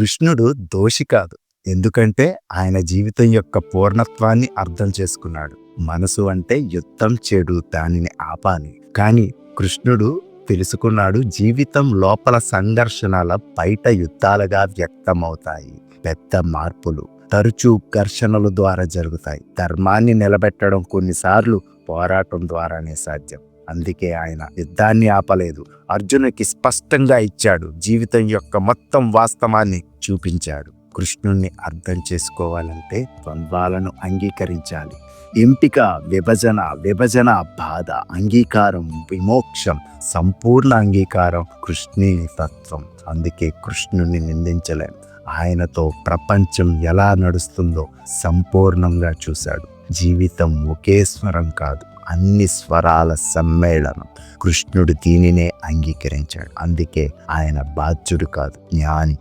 కృష్ణుడు దోషి కాదు. ఎందుకంటే ఆయన జీవితం యొక్క పూర్ణత్వాన్ని అర్థం చేసుకున్నాడు. మనసు అంటే యుద్ధం చెడు దానిని ఆపాలి. కానీ కృష్ణుడు తెలుసుకున్నాడు జీవితం లోపల సంఘర్షణల బయట యుద్ధాలుగా వ్యక్తమవుతాయి. పెద్ద మార్పులు తరచూ ఘర్షణల ద్వారా జరుగుతాయి. ధర్మాన్ని నిలబెట్టడం కొన్నిసార్లు పోరాటం ద్వారానే సాధ్యం. అందుకే ఆయన యుద్ధాన్ని ఆపలేదు. అర్జునుకి స్పష్టంగా ఇచ్చాడు. జీవితం యొక్క మొత్తం వాస్తవాన్ని చూపించాడు. కృష్ణుణ్ణి అర్థం చేసుకోవాలంటే ద్వంద్వాలను అంగీకరించాలి. ఎంపిక విభజన విభజన బాధ అంగీకారం విమోక్షం సంపూర్ణ అంగీకారం కృష్ణుని తత్వం. అందుకే కృష్ణుని నిందించలేం. ఆయనతో ప్రపంచం ఎలా నడుస్తుందో సంపూర్ణంగా చూశాడు. జీవితం ఒకే స్వరం కాదు అన్ని స్వరాల సమ్మేళనం. కృష్ణుడు దీనినే అంగీకరించాడు. అందుకే ఆయన బాధ్యుడు కాదు జ్ఞాని.